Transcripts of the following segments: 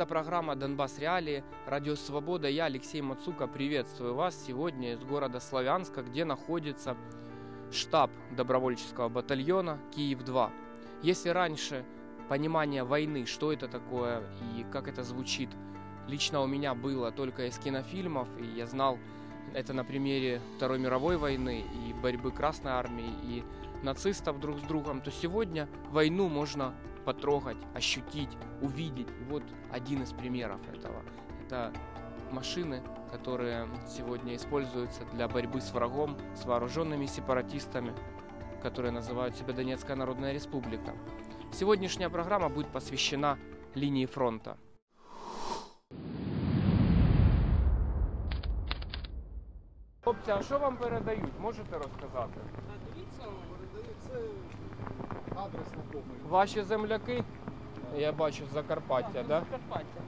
Это программа «Донбасс Реалии», Радио Свобода. Я, Алексей Мацука, приветствую вас сегодня из города Славянска, где находится штаб добровольческого батальона «Киев-2». Если раньше понимание войны, что это такое и как это звучит, лично у меня было только из кинофильмов, и я знал это на примере Второй мировой войны и борьбы Красной Армии и нацистов друг с другом, то сегодня войну можно потрогать, ощутить, увидеть. И вот один из примеров этого. Это машины, которые сегодня используются для борьбы с врагом, с вооруженными сепаратистами, которые называют себя Донецкая Народная Республика. Сегодняшняя программа будет посвящена линии фронта. Хлопці, а що вам передають? Можете розказати? Дивіться, передає це адрес знакомий. Ваші земляки, я бачу, з Закарпаття, да? Закарпаття.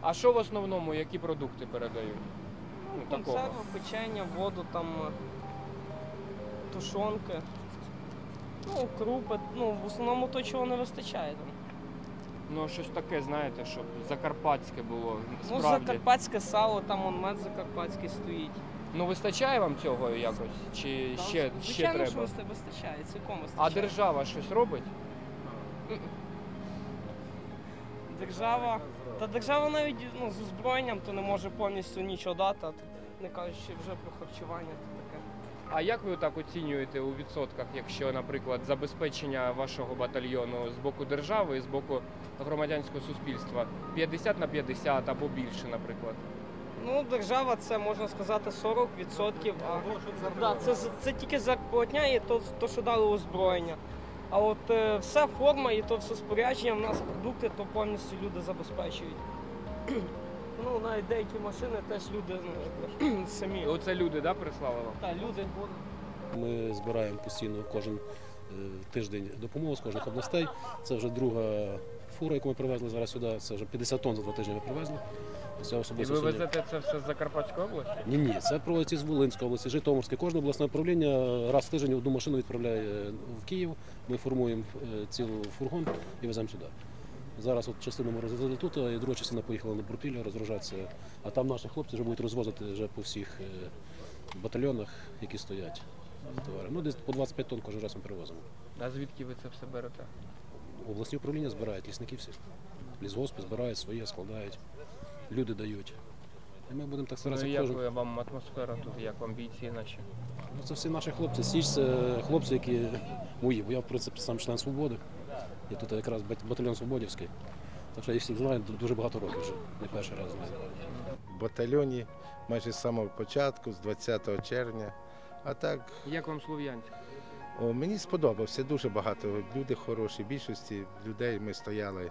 А що в основному, які продукти передають? Ну, такого. Консерви, печення, воду, там е, тушонки. Ну, крупи. Ну, в основному то, чого не вистачає там. Ну, щось таке, знаєте, щоб закарпатське було. Ну, Справді. закарпатське сало, там он мед закарпатський стоїть. Ну, вистачає вам цього якось? Чи Там, ще, ще Звичайно, що треба? вистачає, цілком А держава щось робить? Держава. Та держава навіть ну, з озброєнням то не може повністю нічого дати, а тут не кажучи вже про харчування. А як ви так оцінюєте у відсотках, якщо, наприклад, забезпечення вашого батальйону з боку держави і з боку громадянського суспільства 50 на 50 або більше, наприклад? Ну, держава це можна сказати 40%, а це, це тільки зарплатня і то, то, що дали озброєння. А от е, вся форма і то все спорядження, в нас продукти, то повністю люди забезпечують. Ну, навіть деякі машини теж люди ну, самі. Оце люди, да, прислали вам? Так, люди. Ми збираємо постійно кожен е, тиждень допомогу з кожних областей. Це вже друга фура, яку ми привезли зараз сюди. Це вже 50 тонн за два тижні ми привезли. Це І ви сьогодні. везете це все з Закарпатської області? Ні, ні, це проводиться з Волинської області, Житомирське. Кожне обласне управління раз в тиждень одну машину відправляє е, в Київ. Ми формуємо е, цілу фургон і веземо сюди. Зараз от частину ми розвезли тут, а і друга частина поїхала на Бурпілля розгружатися. А там наші хлопці вже будуть розвозити вже по всіх е, батальйонах, які стоять. Товари. Ну, десь по 25 тонн кожен раз ми перевозимо. А звідки ви це все берете? Обласні управління збирають, лісники всі. Лісгоспи збирають своє, складають, люди дають. І ми будемо так Ну, старатися і як кожен. вам атмосфера тут, як вам бійці наші? Ну, це всі наші хлопці. Січ це хлопці, які мої, бо я в принципі сам член свободи. І тут якраз батальйон Свободівський. Так що я їх всіх знаю дуже багато років вже, не перший раз знаю. в батальйоні майже з самого початку, з 20 червня. А так, Як вам Слов'янськ? о, мені сподобався дуже багато. Люди хороші, більшості людей ми стояли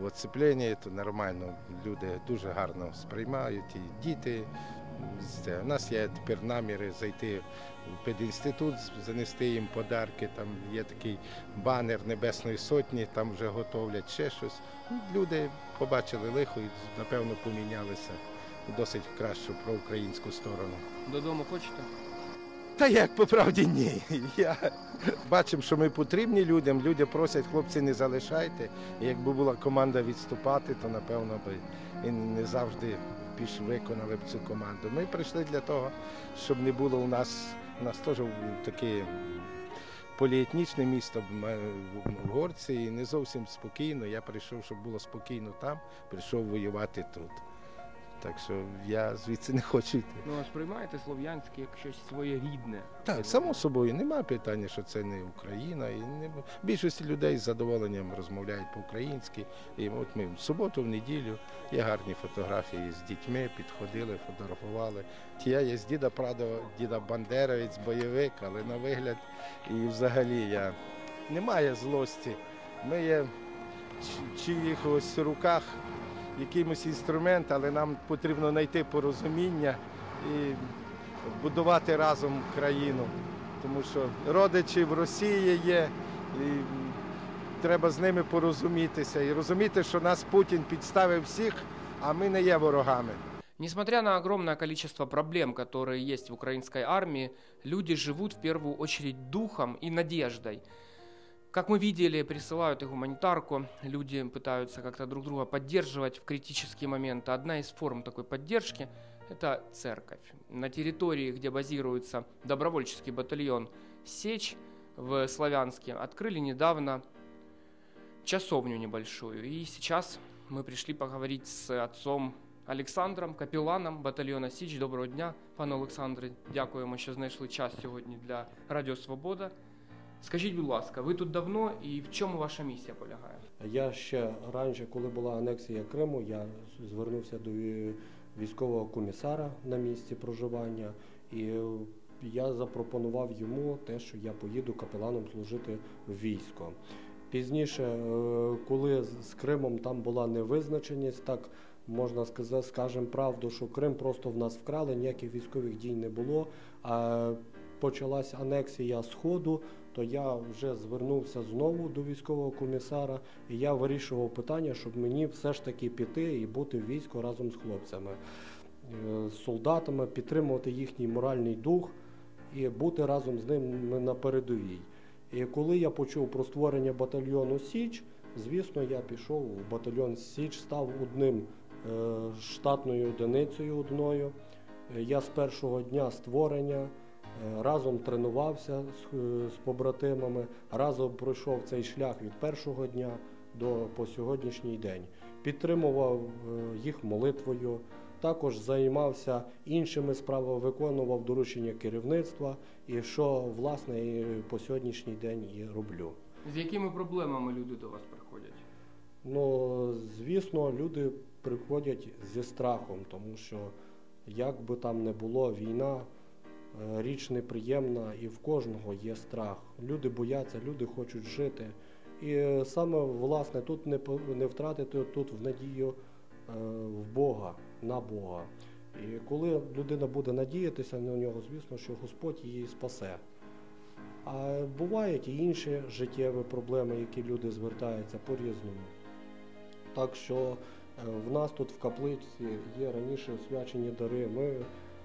в оцепленні, то нормально. Люди дуже гарно сприймають, і діти. Це. У нас є тепер наміри зайти в педінститут, занести їм подарки. Там є такий банер Небесної Сотні, там вже готовлять ще щось. Ну, Люди побачили лихо і, напевно, помінялися досить в кращу проукраїнську сторону. Додому хочете? Та як по правді ні. Я бачимо, що ми потрібні людям. Люди просять, хлопці, не залишайте. І якби була команда відступати, то напевно би і не завжди піш виконали б цю команду. Ми прийшли для того, щоб не було у нас. У нас теж таке поліетнічне місто в горці, і не зовсім спокійно. Я прийшов, щоб було спокійно там, прийшов воювати тут. Так що я звідси не хочу йти. Ну, а сприймаєте Слов'янськ як щось своєрідне? Так, само собою, немає питання, що це не Україна. І не... Більшість людей з задоволенням розмовляють по-українськи. І от ми в суботу, в неділю є гарні фотографії з дітьми, підходили, фотографували. Я є з діда Прадо, діда Бандеровець, бойовик, але на вигляд і взагалі я немає злості. Ми є в чиїхось руках якимось інструмент, але нам потрібно знайти порозуміння і будувати разом країну. Тому що родичі в Росії є, і треба з ними порозумітися і розуміти, що нас Путін підставив всіх, а ми не є ворогами. Несмотря на огромное количество проблем, которые есть в украинской армии, люди живут в первую очередь духом и надеждой. Как мы видели, присылают и гуманитарку, люди пытаются как-то друг друга поддерживать в критические моменты. Одна из форм такой поддержки – это церковь. На территории, где базируется добровольческий батальон «Сечь» в Славянске, открыли недавно часовню небольшую. И сейчас мы пришли поговорить с отцом Олександром, капеланом батальйона Січ. Доброго дня, пане Олександре. Дякуємо, що знайшли час сьогодні для Радіо Свобода. Скажіть, будь ласка, ви тут давно і в чому ваша місія полягає? Я ще раніше, коли була анексія Криму, я звернувся до військового комісара на місці проживання, і я запропонував йому те, що я поїду капеланом служити в військо. Пізніше, е, коли з Кримом там була невизначеність, так можна сказати, скажемо правду, що Крим просто в нас вкрали, ніяких військових дій не було. А почалась анексія Сходу, то я вже звернувся знову до військового комісара, і я вирішував питання, щоб мені все ж таки піти і бути в війську разом з хлопцями, е, з солдатами, підтримувати їхній моральний дух і бути разом з ними на передовій. І коли я почув про створення батальйону Січ, звісно, я пішов у батальйон Січ, став одним е, штатною одиницею одною. Е, Я з першого дня створення разом тренувався з, е, з побратимами, разом пройшов цей шлях від першого дня до по сьогоднішній день. Підтримував е, їх молитвою, також займався іншими справами, виконував доручення керівництва, і що власне і по сьогоднішній день і роблю. З якими проблемами люди до вас приходять? Ну, звісно, люди приходять зі страхом, тому що як би там не було, війна річ неприємна, і в кожного є страх. Люди бояться, люди хочуть жити. І е, саме власне тут не, не втратити тут в надію е, в Бога, на Бога. І коли людина буде надіятися на нього, звісно, що Господь її спасе. А бувають і інші життєві проблеми, які люди звертаються по-різному. Так що е, в нас тут в каплиці є раніше освячені дари. Ми,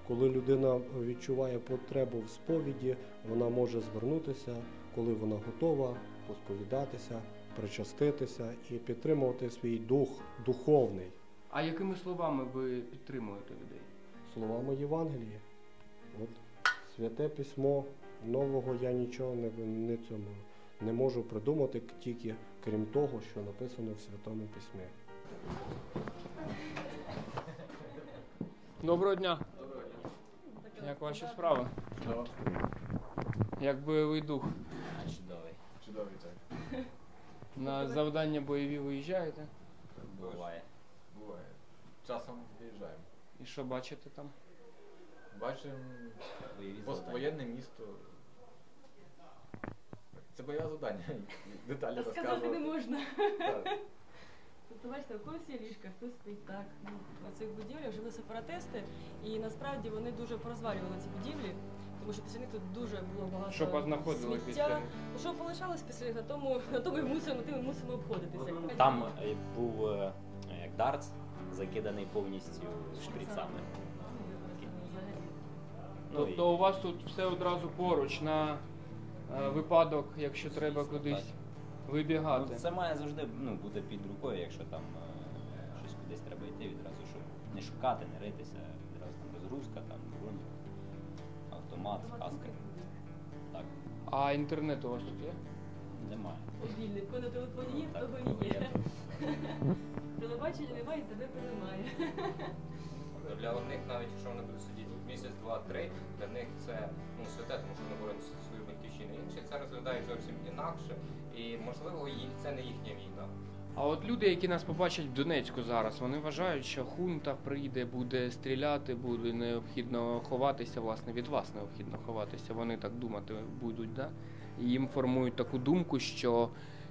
коли людина відчуває потребу в сповіді, вона може звернутися, коли вона готова посповідатися, причаститися і підтримувати свій дух духовний А якими словами ви підтримуєте людей? словами Євангелії. От святе письмо нового я нічого не, не цьому не можу придумати тільки крім того, що написано в Святому Письмі. Доброго дня. Як ваші справи? Як бойовий дух? Чудовий. Чудовий так. На завдання бойові виїжджаєте? Буває. Буває. Часом виїжджаємо. І що бачите там? Бачимо поствоєнне місто. Це бойове завдання. Деталі Та сказати не можна. Так. Тобто, бачите, у когось є ліжка, хтось спить так. Ну, в цих будівлях жили сепаратисти, і насправді вони дуже порозвалювали ці будівлі, тому що після них тут дуже було багато Що познаходили після сміття. них? Ну, що полишалось після них, на тому, на тому і мусимо, тим і мусимо обходитися. Там е, був е, як дартс, закиданий повністю шприцами. Ну, і- Тобто у вас тут все одразу поруч на е, випадок, якщо треба кудись. Вибігати. Ну, це має завжди ну, бути під рукою, якщо там е, щось кудись треба йти відразу, щоб не шукати, не ритися, відразу там розгрузка, там бронь, автомат, каска. Так, А інтернет у вас тут є? немає. Мобільний, коли на телефоні є, в Так, того і є. Телебачення немає, тебе немає. Для одних, навіть якщо вони будуть сидіти тут місяць, два, три, для них це ну, святе, тому що вони боронять свою батьківщину. Інші це розглядають зовсім інакше, і можливо їх це не їхня війна. А от люди, які нас побачать в Донецьку зараз, вони вважають, що хунта прийде, буде стріляти, буде необхідно ховатися, власне, від вас необхідно ховатися. Вони так думати будуть, да? І їм формують таку думку, що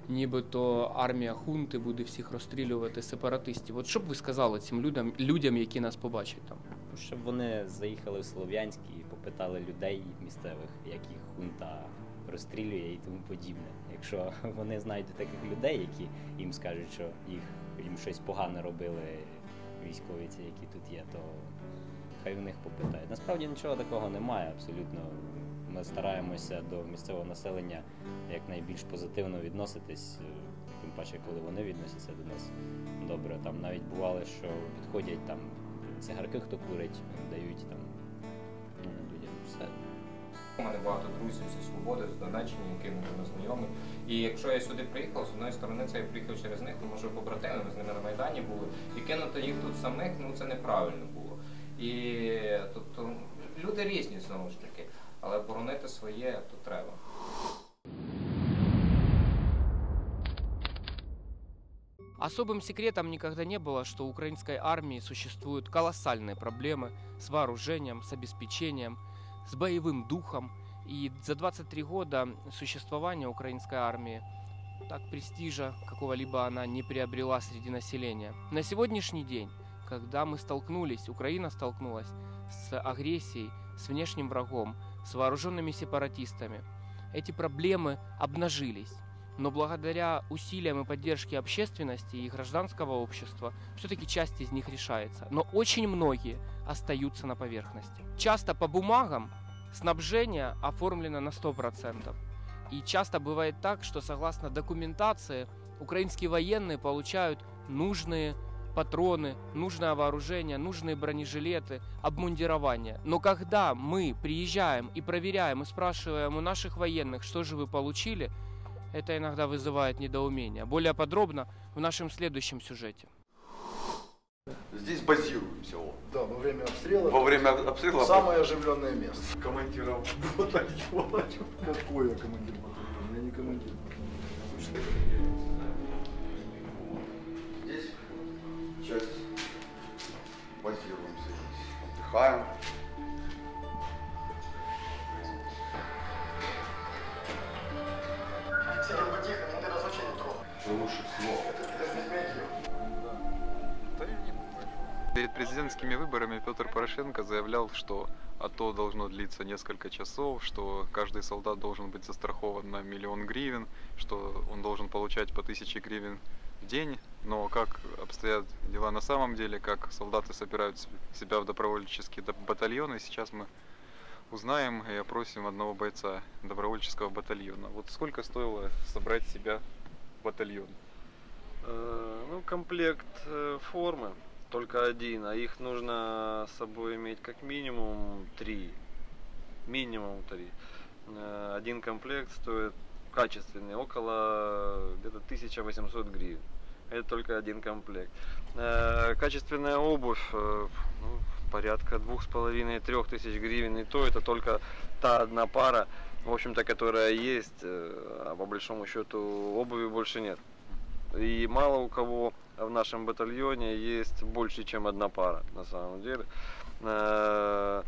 нібито армія хунти буде всіх розстрілювати сепаратистів. От що б ви сказали цим людям, людям, які нас побачать там? Ну, Щоб вони заїхали в Слов'янськ і попитали людей місцевих, як їх хунта розстрілює і тому подібне. Якщо вони знайдуть таких людей, які їм скажуть, що їх їм щось погане робили військові, ці, які тут є, то хай у них попитають. Насправді нічого такого немає, абсолютно Ми стараємося до місцевого населення якнайбільш позитивно відноситись, е, тим паче, коли вони відносяться до нас добре. Там навіть бувало, що підходять там цигарки, хто курить, дають там ну, людям все. У мене багато друзів зі свободи, з Донеччини, які не знайомі. І якщо я сюди приїхав, з одної сторони це я приїхав через них, тому що побратими, ми з ними на Майдані були, і кинути їх тут самих, ну це неправильно було. І тобто люди різні знову ж таки, але боронити своє то треба. Особым секретом никогда не было, что у украинской армии существуют колоссальные проблемы с вооружением, с обеспечением, с боевым духом. И за 23 года существования украинской армии так престижа какого-либо она не приобрела среди населения. На сегодняшний день, когда мы столкнулись, Украина столкнулась с агрессией, с внешним врагом, с вооруженными сепаратистами, эти проблемы обнажились. Но благодаря усилиям и поддержке общественности и гражданского общества все-таки часть из них решается. Но очень многие остаются на поверхности. Часто по бумагам снабжение оформлено на 100%. И часто бывает так, что согласно документации украинские военные получают нужные патроны, нужное вооружение, нужные бронежилеты, обмундирование. Но когда мы приезжаем и проверяем и спрашиваем у наших военных, что же вы получили, это иногда вызывает недоумение. Более подробно в нашем следующем сюжете. Здесь базируемся. вот. Да, во время обстрела. Во время обстрела Самое оживленное место. командиром батальона. Какой я командир батальона? Я не командир. Здесь часть базируемся здесь. Отдыхаем. Перед президентскими выборами Петр Порошенко заявлял, что АТО должно длиться несколько часов, что каждый солдат должен быть застрахован на миллион гривен, что он должен получать по тысяче гривен в день. Но как обстоят дела на самом деле, как солдаты собирают себя в добровольческие батальоны, сейчас мы узнаем и опросим одного бойца добровольческого батальона. Вот сколько стоило собрать себя в батальон? Э, Ну, комплект э, формы только один, а их нужно с собой иметь как минимум три. Минимум три. Э, Один комплект стоит качественный, около где-то 1800 гривен. Это только один комплект. Э, Качественная обувь, э, ну, порядка двух с половиной трех тысяч гривен. И то это только та одна пара, в общем-то, которая есть. А по большому счету обуви больше нет. И мало у кого в нашем батальоне есть больше, чем одна пара, на самом деле. Э,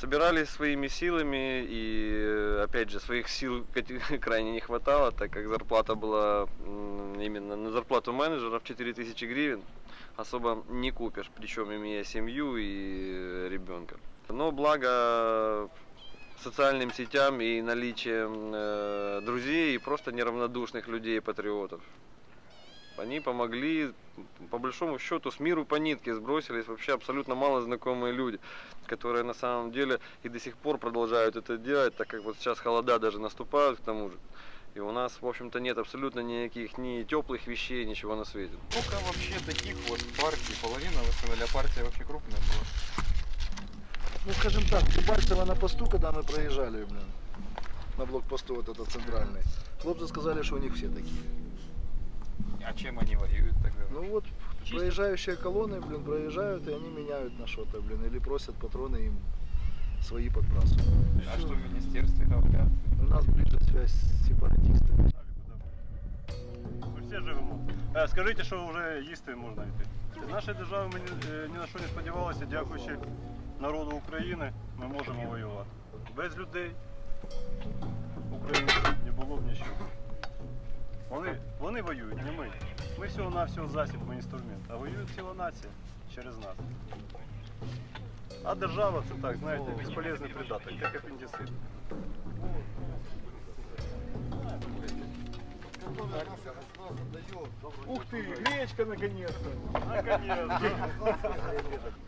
Собирались своими силами, и э, опять же, своих сил крайне не хватало, так как зарплата была именно на зарплату менеджера в 4000 гривен особо не купишь, причем имея семью и ребенка. Но благо социальным сетям и наличием э, друзей и просто неравнодушных людей, патриотов. Они помогли, по большому счету, с миру по нитке сбросились вообще абсолютно мало знакомые люди, которые на самом деле и до сих пор продолжают это делать, так как вот сейчас холода даже наступают к тому же. И у нас, в общем-то, нет абсолютно никаких ни теплых вещей, ничего на свете. Сколько вообще таких вот партий? Половина, вы сказали, а партия вообще крупная была? Ну, скажем так, Дебальцево на посту, когда мы проезжали, блин, на блокпосту вот этот центральный, хлопцы сказали, что у них все такие. А чем они воюют тогда? Ну вот, проезжающие колонны, блин, проезжают, и они меняют на что-то, блин, или просят патроны им свои подбрасывают. А что в министерстве говорят? У нас ближе связь с сепаратистами. Ми всі живемо. Е, Скажіть, що вже їсти можна йти. З нашої держави ми ні, е, ні на що не сподівалися, дякуючи народу України, ми можемо воювати. Без людей українців не було б нічого. Вони, вони воюють, не ми. Ми всього-навсього засіб, ми інструмент, а воює ціла нація через нас. А держава це так, знаєте, безполезний придаток, як апендицит. Ух ты, гречка наконец-то! Наконец-то!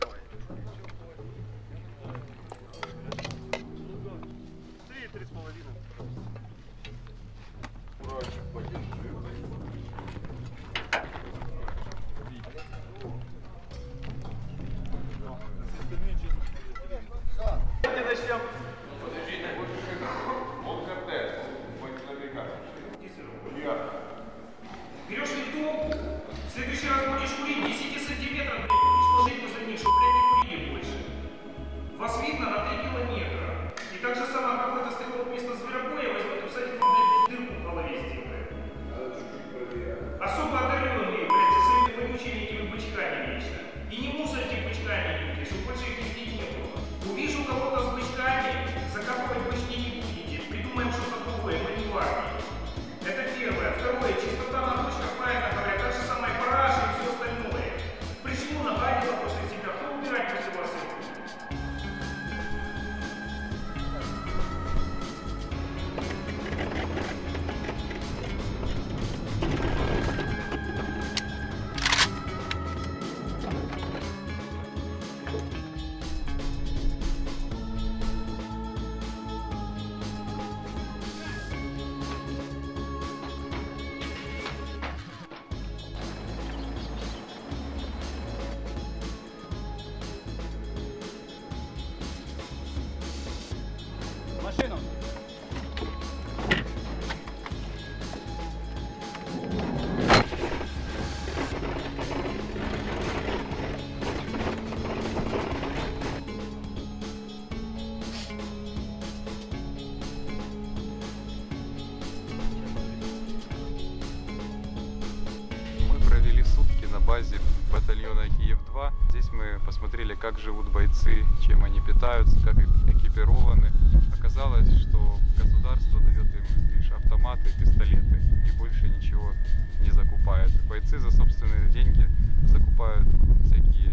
питаются, как экипированы. Оказалось, что государство дает им лишь автоматы и пистолеты, и больше ничего не закупает. Бойцы за собственные деньги закупают всякие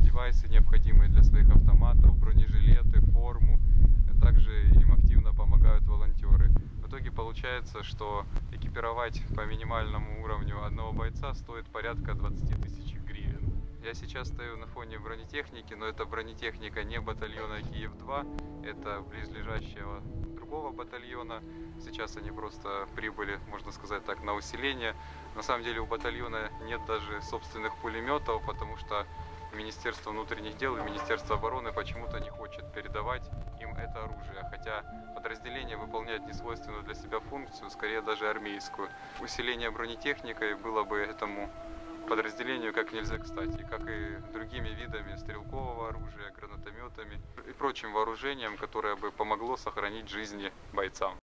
девайсы, необходимые для своих автоматов, бронежилеты, форму. Также им активно помогают волонтеры. В итоге получается, что экипировать по минимальному уровню одного бойца стоит порядка 20 тысяч. Я сейчас стою на фоне бронетехники, но это бронетехника не батальона Киев-2, это близлежащего другого батальона. Сейчас они просто прибыли, можно сказать так, на усиление. На самом деле у батальона нет даже собственных пулеметов, потому что Министерство внутренних дел и Министерство обороны почему-то не хочет передавать им это оружие, хотя подразделение выполняет несвойственную для себя функцию, скорее даже армейскую. Усиление бронетехникой было бы этому подразделению как нельзя кстати, как и другими видами стрелкового оружия, гранатометами и прочим вооружением, которое бы помогло сохранить жизни бойцам.